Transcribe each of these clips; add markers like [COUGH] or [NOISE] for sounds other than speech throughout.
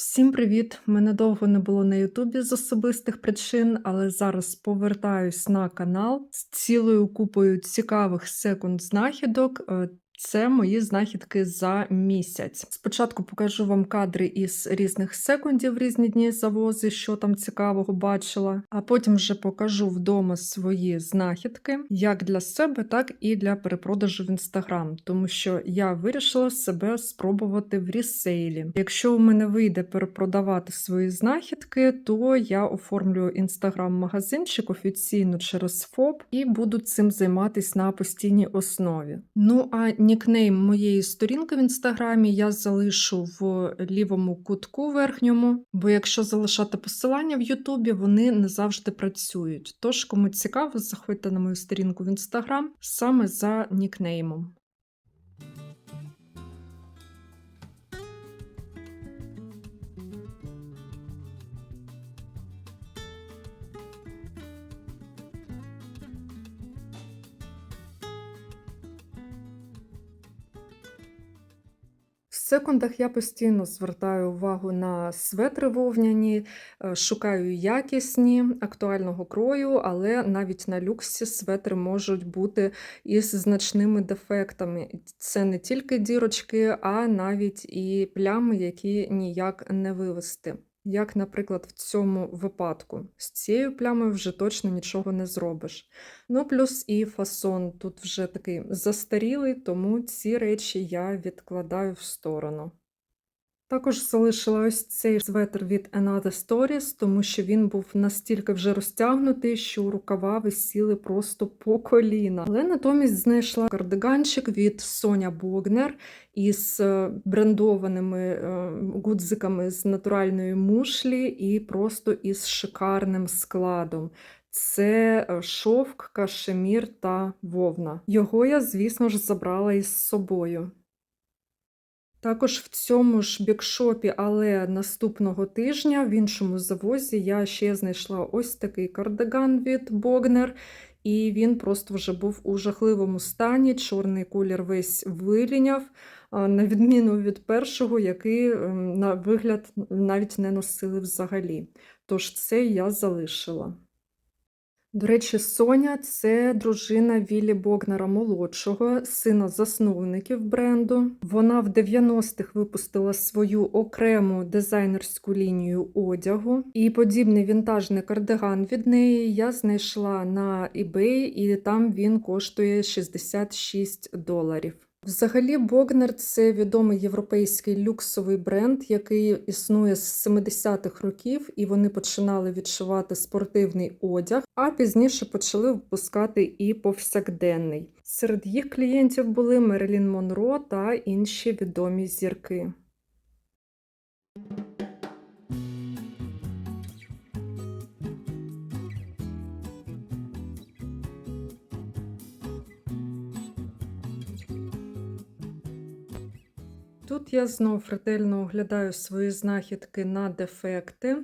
Всім привіт! Мене довго не було на Ютубі з особистих причин, але зараз повертаюсь на канал з цілою купою цікавих секунд знахідок. Е, Це мої знахідки за місяць. Спочатку покажу вам кадри із різних секундів, різні дні завози, що там цікавого бачила, а потім вже покажу вдома свої знахідки, як для себе, так і для перепродажу в інстаграм, тому що я вирішила себе спробувати в рісейлі. Якщо у мене вийде перепродавати свої знахідки, то я оформлю інстаграм-магазинчик офіційно через ФОП і буду цим займатися на постійній основі. Ну а нікнейм моєї сторінки в інстаграмі я залишу в лівому кутку верхньому, бо якщо залишати посилання в Ютубі, вони не завжди працюють. Тож, кому цікаво, заходьте на мою сторінку в інстаграм саме за нікнеймом. Секундах я постійно звертаю увагу на светри вовняні, е, шукаю якісні, актуального крою, але навіть на люксі светри можуть бути із значними дефектами. Це не тільки дірочки, а навіть і плями, які ніяк не вивести. Як, наприклад, в цьому випадку. З цією плямою вже точно нічого не зробиш. Ну, плюс і фасон тут вже такий застарілий, тому ці речі я відкладаю в сторону. Також залишила ось цей светр від Another Stories, тому що він був настільки вже розтягнутий, що рукава висіли просто по коліна. Але натомість знайшла кардиганчик від Соня Богнер із е, брендованими е, гудзиками з натуральної мушлі і просто із шикарним складом. Це е, шовк, кашемір та вовна. Його я, звісно ж, забрала із собою. Також в цьому ж бікшопі, але наступного тижня в іншому завозі я ще знайшла ось такий кардиган від Богнер, і він просто вже був у жахливому стані. Чорний колір весь виліняв, на відміну від першого, який ем, на вигляд навіть не носили взагалі. Тож це я залишила. До речі, Соня це дружина Віллі Богнера молодшого, сина засновників бренду. Вона в 90-х випустила свою окрему дизайнерську лінію одягу. І подібний вінтажний кардиган від неї я знайшла на eBay, і там він коштує 66 доларів. Взагалі, Богнер це відомий європейський люксовий бренд, який існує з 70-х років, і вони починали відшивати спортивний одяг, а пізніше почали випускати і повсякденний. Серед їх клієнтів були Мерилін Монро та інші відомі зірки. Тут я знов ретельно оглядаю свої знахідки на дефекти.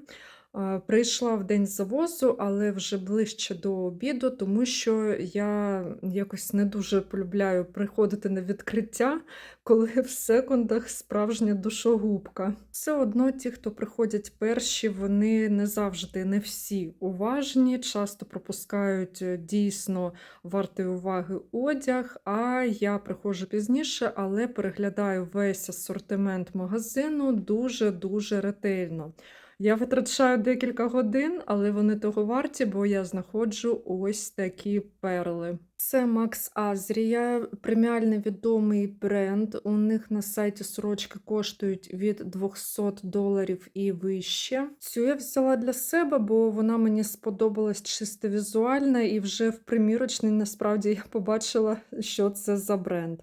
А, Прийшла в день завозу, але вже ближче до обіду, тому що я якось не дуже полюбляю приходити на відкриття, коли в секундах справжня душогубка. Все одно ті, хто приходять перші, вони не завжди, не всі уважні, часто пропускають е, дійсно вартий уваги одяг. А я приходжу пізніше, але переглядаю весь асортимент магазину дуже-дуже ретельно. Я витрачаю декілька годин, але вони того варті, бо я знаходжу ось такі перли. Це Max Azria, преміальний відомий бренд. У них на сайті сорочки коштують від 200 доларів і вище. Цю я взяла для себе, бо вона мені сподобалась чисто візуально, і вже в примірочній насправді я побачила, що це за бренд.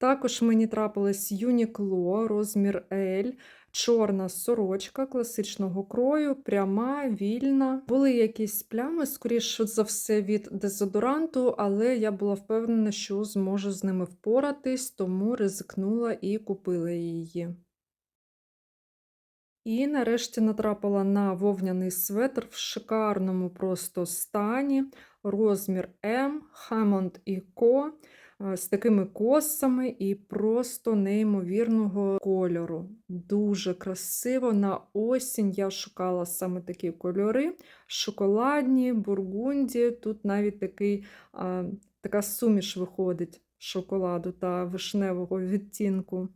Також мені трапилась Uniqlo, розмір L. Чорна сорочка класичного крою, пряма, вільна. Були якісь плями, скоріше за все, від дезодоранту, але я була впевнена, що зможу з ними впоратись, тому ризикнула і купила її. І нарешті натрапила на вовняний светр в шикарному просто стані, розмір М, Hammond Co. е, з такими косами і просто неймовірного кольору. Дуже красиво. На осінь я шукала саме такі кольори: шоколадні, бургунді. Тут навіть такий, а, така суміш виходить шоколаду та вишневого відтінку.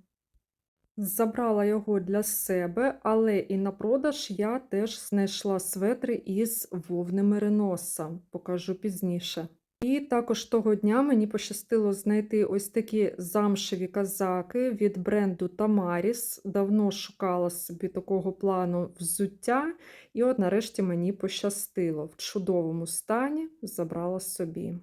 Забрала його для себе, але і на продаж я теж знайшла светри із вовни мериноса, покажу пізніше. І також того дня мені пощастило знайти ось такі замшеві казаки від бренду Tamaris. Давно шукала собі такого плану взуття, і от нарешті мені пощастило. В чудовому стані забрала собі.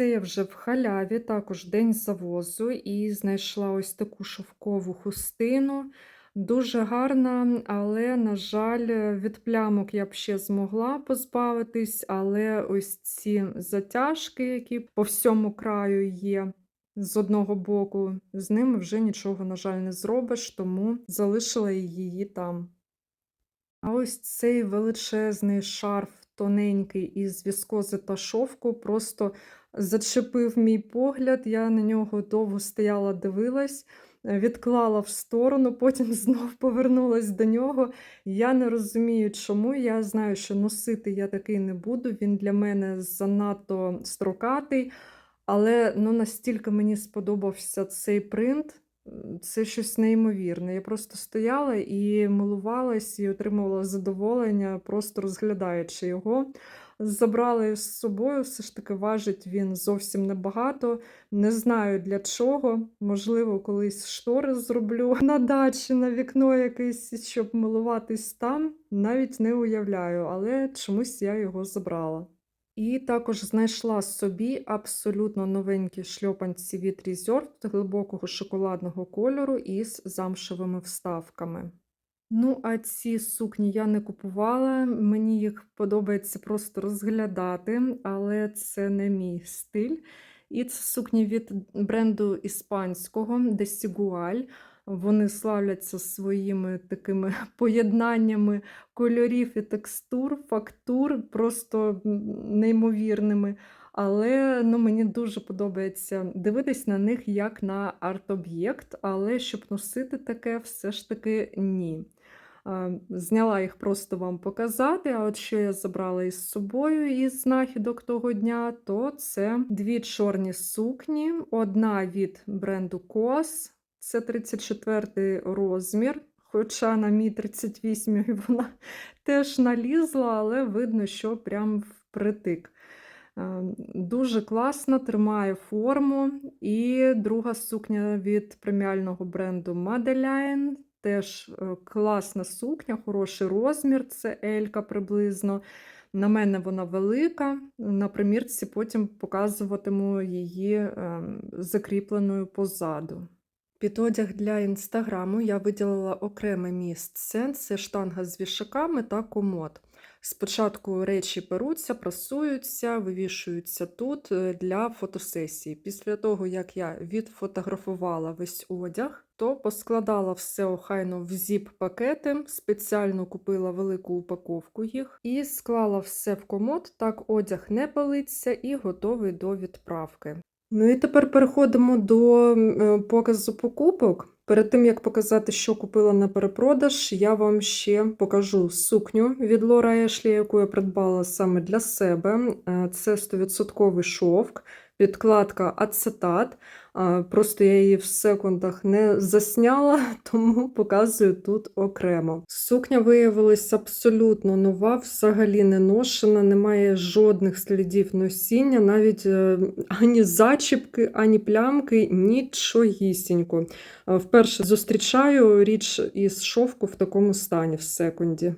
Це я вже в халяві, також день завозу, і знайшла ось таку шовкову хустину. Дуже гарна, але, на жаль, від плямок я б ще змогла позбавитись, але ось ці затяжки, які по всьому краю є з одного боку, з ними вже нічого, на жаль, не зробиш, тому залишила її там. А ось цей величезний шарф тоненький із віскози та шовку просто зачепив мій погляд. Я на нього довго стояла, дивилась, е, відклала в сторону, [LAUGHS] потім знов повернулась до нього. Я не розумію, чому. Я знаю, що носити я такий не буду. Він для мене занадто строкатий, але ну, настільки мені сподобався цей принт. Це щось неймовірне. Я просто стояла і милувалась, і отримувала задоволення, просто розглядаючи його. Забрали з собою, все ж таки важить він зовсім небагато. Не знаю для чого. Можливо, колись штори зроблю [LAUGHS] на дачі, на вікно якесь, щоб милуватись там. Навіть не уявляю, але чомусь я його забрала. І також знайшла собі абсолютно новенькі шльопанці від Reserved глибокого шоколадного кольору із замшевими вставками. Ну, а ці сукні я не купувала, мені їх подобається просто розглядати, але це не мій стиль. І це сукні від бренду іспанського Desigual. Вони славляться своїми такими [LAUGHS] поєднаннями кольорів і текстур, фактур, просто неймовірними. Але ну, мені дуже подобається дивитись на них як на арт-об'єкт, але щоб носити таке, все ж таки ні. Зняла їх просто вам показати. А от що я забрала із собою із знахідок того дня, то це дві чорні сукні, одна від бренду COS, це 34 розмір. Хоча на мій 38 вона [LAUGHS] теж налізла, але видно, що прям впритик. Дуже класно, тримає форму. І друга сукня від преміального бренду Madeline. Теж е, класна сукня, хороший розмір, це Елька приблизно. На мене вона велика. На примірці потім показуватиму її ем, закріпленою позаду. Під одяг для інстаграму я виділила окреме місце це штанга з вішаками та комод. Спочатку речі беруться, прасуються, вивішуються тут е, для фотосесії. Після того, як я відфотографувала весь одяг, то поскладала все охайно в зіп-пакети, спеціально купила велику упаковку їх і склала все в комод, так одяг не палиться і готовий до відправки. Ну і тепер переходимо до е, показу покупок. Перед тим, як показати, що купила на перепродаж, я вам ще покажу сукню від Лора Ешлі, яку я придбала саме для себе. Е, це 100% шовк, підкладка ацетат. Просто я її в секундах не засняла, [LAUGHS] тому показую тут окремо. Сукня виявилася абсолютно нова, взагалі не ношена, немає жодних слідів носіння, навіть е, ані зачіпки, ані плямки, нічогісінько. Вперше зустрічаю річ із шовку в такому стані в секунді.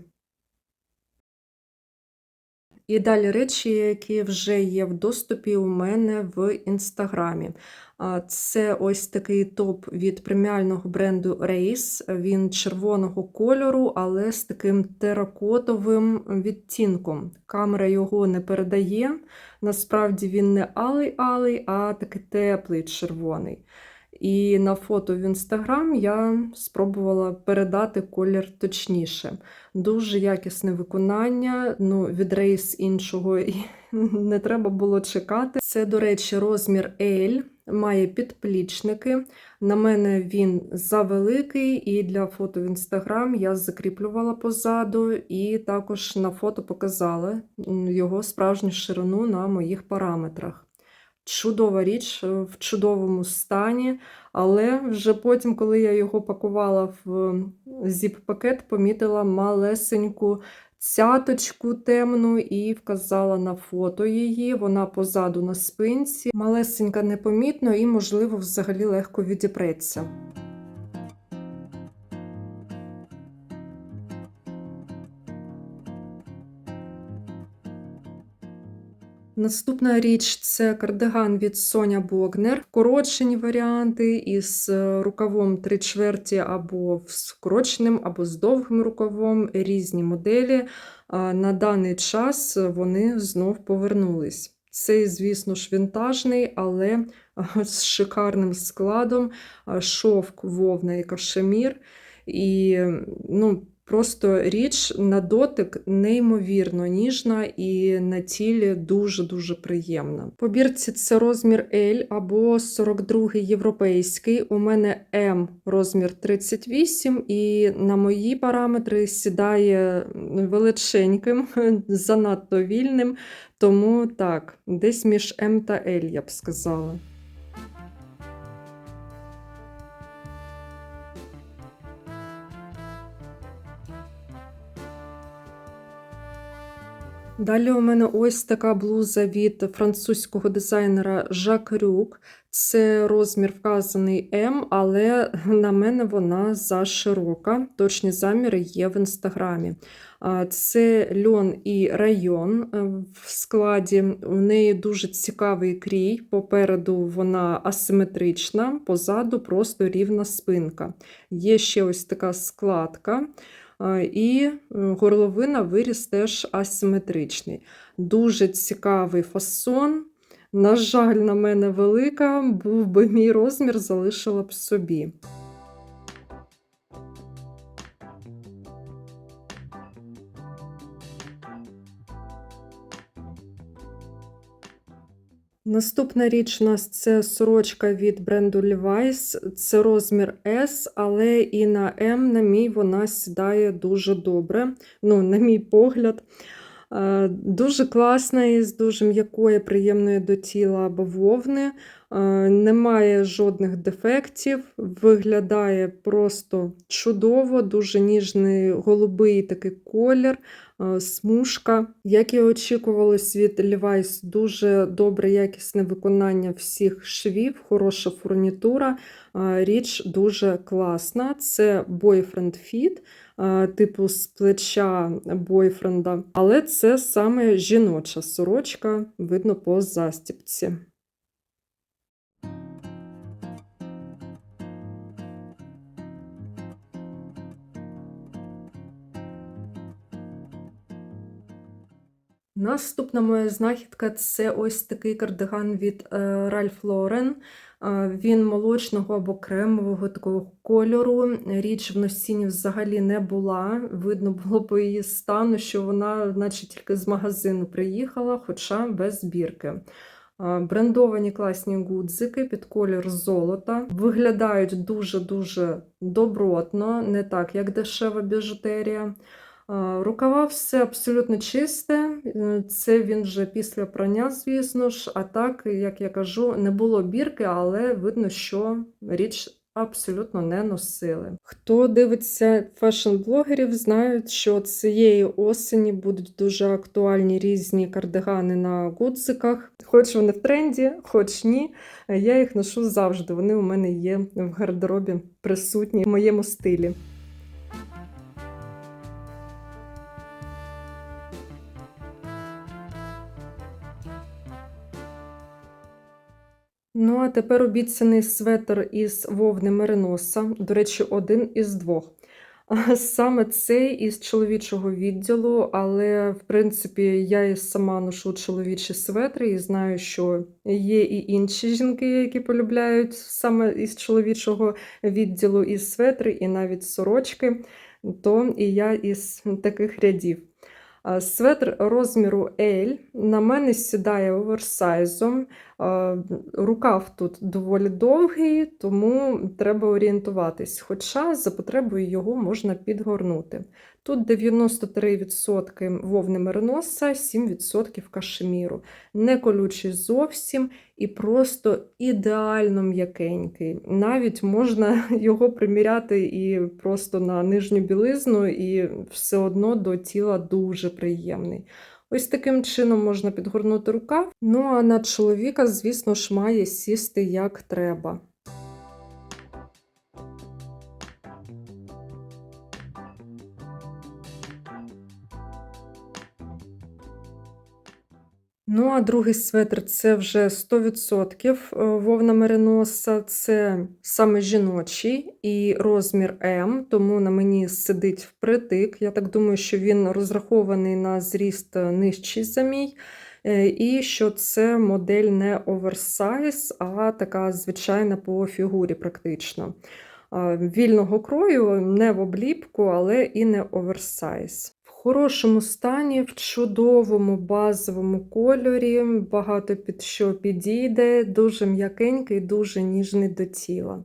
І далі речі, які вже є в доступі у мене в інстаграмі. Це ось такий топ від преміального бренду Race. Він червоного кольору, але з таким теракотовим відтінком. Камера його не передає. Насправді він не алий-алий, а такий теплий червоний. І на фото в інстаграм я спробувала передати колір точніше. Дуже якісне виконання, ну, від рейс іншого і [LAUGHS] не треба було чекати. Це, до речі, розмір L, має підплічники. На мене він завеликий, і для фото в інстаграм я закріплювала позаду, і також на фото показала його справжню ширину на моїх параметрах. Чудова річ е, в чудовому стані, але вже потім, коли я його пакувала в зіп-пакет, помітила малесеньку цяточку темну і вказала на фото її. Вона позаду на спинці. Малесенька непомітно і, можливо, взагалі легко відіпреться. Наступна річ це кардиган від Соня Богнер. Вкорочені варіанти із е, рукавом 3 чверті або з вкороченим, або з довгим рукавом, різні моделі. На даний час вони знов повернулись. Цей, звісно ж, вінтажний, але з шикарним складом, шовк, вовна і кашемір. І ну, просто річ на дотик неймовірно ніжна і на тілі дуже-дуже приємна. По бірці це розмір L або 42 європейський. У мене М розмір 38, і на мої параметри сідає величеньким, занадто вільним. Тому так, десь між М та L, я б сказала. Далі у мене ось така блуза від французького дизайнера Жак Рюк. Це розмір вказаний М, але на мене вона заширока. Точні заміри є в інстаграмі. Це льон і район е, в складі. У неї дуже цікавий крій. Попереду вона асиметрична, позаду просто рівна спинка. Є ще ось така складка. А, І е, горловина виріс теж асиметричний. Дуже цікавий фасон. На жаль, на мене велика, був би мій розмір, залишила б собі. Наступна річ у нас це сорочка від бренду Levi's. Це розмір S, але і на M, на мій, вона сідає дуже добре. Ну, на мій погляд. Е, Дуже класна із дуже м'якої, приємної до тіла бавовни. Е, Немає жодних дефектів, виглядає просто чудово, дуже ніжний голубий такий колір, смужка. Як і очікувалось від Levi's, дуже добре, якісне виконання всіх швів, хороша фурнітура. Е, Річ дуже класна. Це Boyfriend Fit, е, типу з плеча бойфренда, але це саме жіноча сорочка, видно по застіпці. Наступна моя знахідка це ось такий кардиган від Lauren. Е, Він молочного або кремового такого кольору. Річ в носінні взагалі не була. Видно було по її стану, що вона, наче тільки з магазину приїхала, хоча без збірки. Е, Брендовані класні гудзики під колір золота. Виглядають дуже-дуже добротно, не так, як дешева біжутерія. А, Рукава все абсолютно чисте. Е, Це він вже після прання, звісно ж. А так, як я кажу, не було бірки, але видно, що річ абсолютно не носили. Хто дивиться фешн-блогерів, знають, що цієї осені будуть дуже актуальні різні кардигани на гудзиках. Хоч вони в тренді, хоч ні. Я їх ношу завжди. Вони у мене є в гардеробі присутні в моєму стилі. Ну, а тепер обіцяний светр із вовни мериноса. До речі, один із двох. Саме цей із чоловічого відділу, але в принципі я і сама ношу чоловічі светри і знаю, що є і інші жінки, які полюбляють саме із чоловічого відділу і светри, і навіть сорочки, то і я із таких рядів. Светр розміру L на мене сідає оверсайзом. А, Рукав тут доволі довгий, тому треба орієнтуватись. Хоча за потребою його можна підгорнути. Тут 93% вовни мериноса, 7% кашеміру. Не колючий зовсім і просто ідеально м'якенький. Навіть можна [LAUGHS] його приміряти і просто на нижню білизну, і все одно до тіла дуже приємний. Ось таким чином можна підгорнути рукав. Ну а на чоловіка, звісно ж, має сісти як треба. Ну, а другий светр це вже 100% е, вовна мериноса, це саме жіночий і розмір М, тому на мені сидить впритик. Я так думаю, що він розрахований на зріст е, нижчий за мій. Е, І що це модель не оверсайз, а така звичайна по фігурі практично. Вільного крою, не в обліпку, але і не оверсайз. Хорошому стані, в чудовому базовому кольорі, багато під що підійде, дуже м'якенький, дуже ніжний до тіла.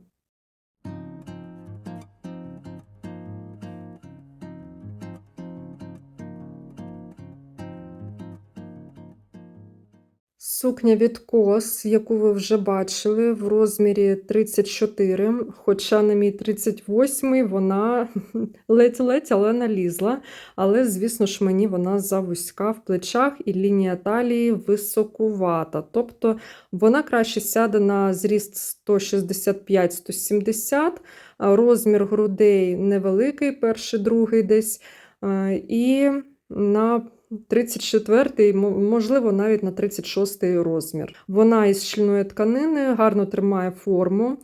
Сукня від кос, яку ви вже бачили, в розмірі 34, хоча на мій 38 вона [LAUGHS] ледь-ледь, але налізла. Але, звісно ж, мені вона завузька в плечах і лінія талії високувата. Тобто вона краще сяде на зріст 165-170, розмір грудей невеликий, перший, другий десь. е, І на 34-й, можливо, навіть на 36-й розмір. Вона із щільної тканини, гарно тримає форму.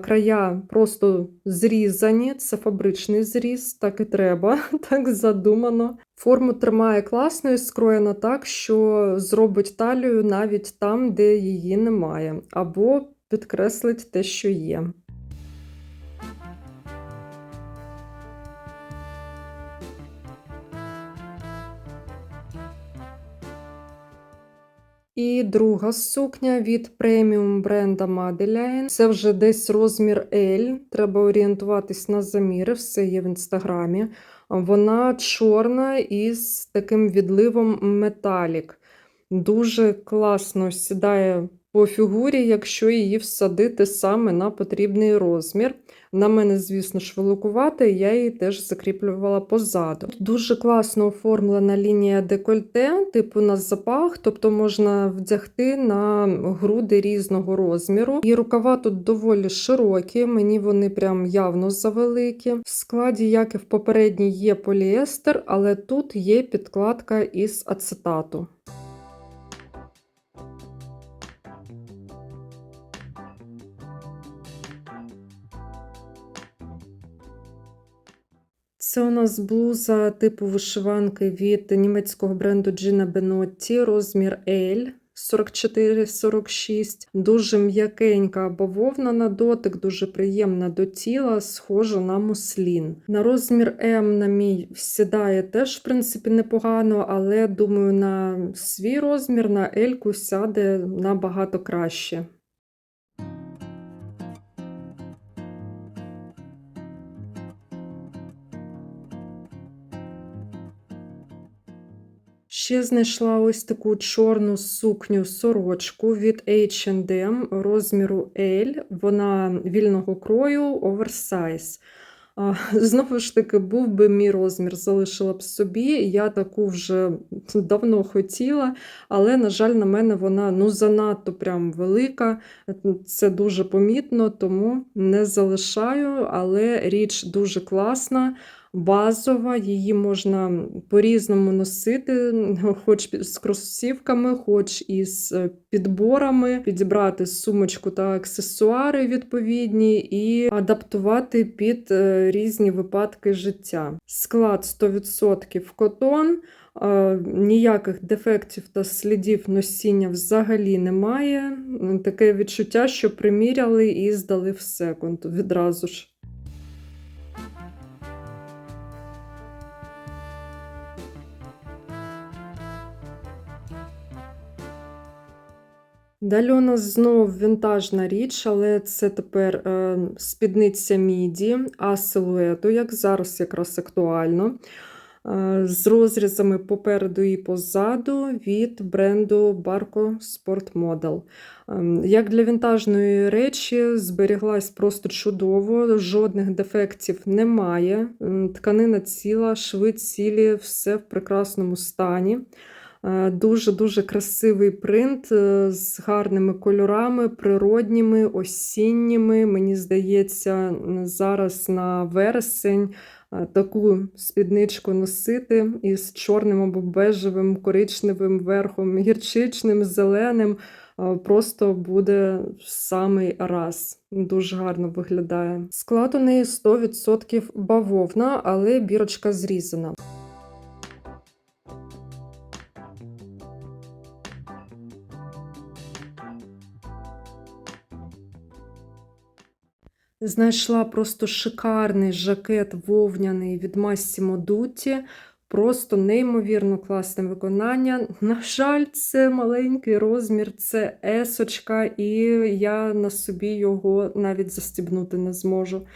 Края просто зрізані, це фабричний зріз, так і треба, [LAUGHS] так задумано. Форму тримає класно і скроєна так, що зробить талію навіть там, де її немає, або підкреслить те, що є. І друга сукня від преміум бренда Madeline. Це вже десь розмір L. Треба орієнтуватись на заміри, все є в інстаграмі. Вона чорна із таким відливом металік. Дуже класно сідає по фігурі, якщо її всадити саме на потрібний розмір. На мене, звісно і я її теж закріплювала позаду. Дуже класно оформлена лінія декольте, типу на запах, тобто можна вдягти на груди різного розміру. І рукава тут доволі широкі, мені вони прям явно завеликі. В складі, як і в попередній, є поліестер, але тут є підкладка із ацетату. Це у нас блуза типу вишиванки від німецького бренду Gina Benotti, розмір L. 44-46, дуже м'якенька бавовна на дотик, дуже приємна до тіла, схожа на муслін. На розмір М на мій сідає теж, в принципі, непогано, але думаю, на свій розмір, на L сяде набагато краще. Ще знайшла ось таку чорну сукню сорочку від H&M розміру L. Вона вільного крою, оверсайз. [LAUGHS] Знову ж таки, був би мій розмір, залишила б собі. Я таку вже давно хотіла, але, на жаль, на мене вона ну, занадто прям велика. Це дуже помітно, тому не залишаю, але річ дуже класна. Базова, її можна по-різному носити, хоч з кросівками, хоч із е, підборами, підібрати сумочку та аксесуари відповідні і адаптувати під е, різні випадки життя. Склад 100% котон. Е, Ніяких дефектів та слідів носіння взагалі немає. Таке відчуття, що приміряли і здали в секунд відразу ж. Далі у нас знову вінтажна річ, але це тепер е, спідниця міді, а силуету, як зараз якраз актуально. Е, з розрізами попереду і позаду від бренду Barco Sport Model. Ем, Як для вінтажної речі, зберіглась просто чудово, жодних дефектів немає. Тканина ціла, шви цілі, все в прекрасному стані. Дуже-дуже красивий принт е, з гарними кольорами, природніми, осінніми. Мені здається, зараз на вересень е, таку спідничку носити із чорним або бежевим, коричневим верхом, гірчичним, зеленим. е, Просто буде в самий раз. Дуже гарно виглядає. Склад у неї 100% бавовна, але бірочка зрізана. Знайшла просто шикарний жакет вовняний від Massimo Dutti. Просто неймовірно класне виконання. На жаль, це маленький розмір, це есочка, і я на собі його навіть застібнути не зможу.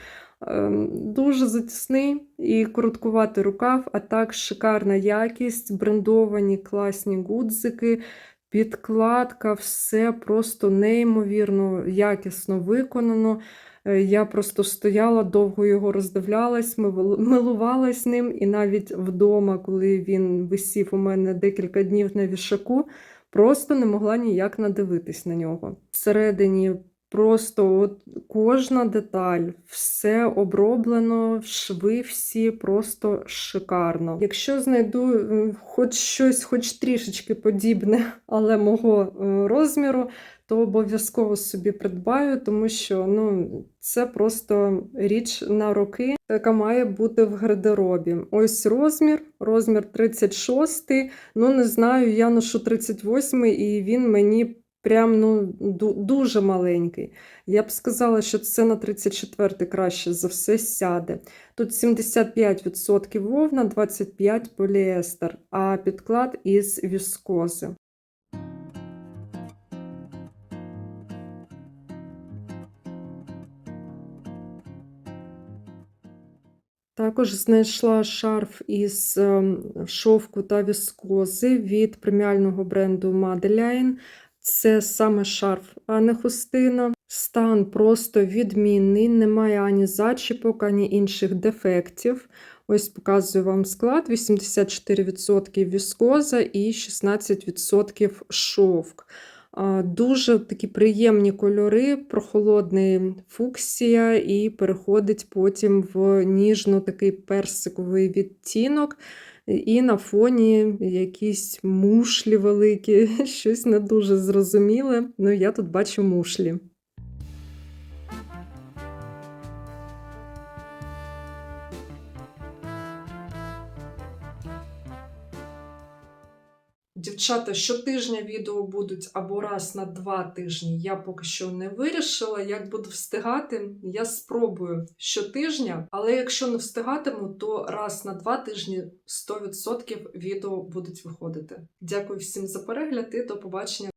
Ем, Дуже затісний і короткуватий рукав, а так шикарна якість, брендовані класні гудзики, підкладка, все просто неймовірно якісно виконано. Е, Я просто стояла, довго його роздивлялась, милувалась ним, і навіть вдома, коли він висів у мене декілька днів на вішаку, просто не могла ніяк надивитись на нього. Всередині просто от кожна деталь, все оброблено, шви всі просто шикарно. Якщо знайду хоч щось, хоч трішечки подібне, [LAUGHS] але мого е, розміру, то обов'язково собі придбаю, тому що ну, це просто річ на роки, яка має бути в гардеробі. Ось розмір, розмір 36. Ну, не знаю, я ношу 38 і він мені прям ну, дуже маленький. Я б сказала, що це на 34 краще за все сяде. Тут 75% вовна, 25% поліестер, а підклад із віскози. Також знайшла шарф із ем, шовку та віскози від преміального бренду Madeline. Це саме шарф, а не хустина. Стан просто відмінний, немає ані зачіпок, ані інших дефектів. Ось показую вам склад: 84% віскоза і 16% шовк. Дуже такі приємні кольори, прохолодний фуксія, і переходить потім в ніжно такий персиковий відтінок. І на фоні якісь мушлі великі, [LAUGHS] щось не дуже зрозуміле. Ну, я тут бачу мушлі. Дівчата, щотижня відео будуть або раз на два тижні. Я поки що не вирішила. Як буду встигати, я спробую щотижня, але якщо не встигатиму, то раз на два тижні 100% відео будуть виходити. Дякую всім за перегляд і до побачення.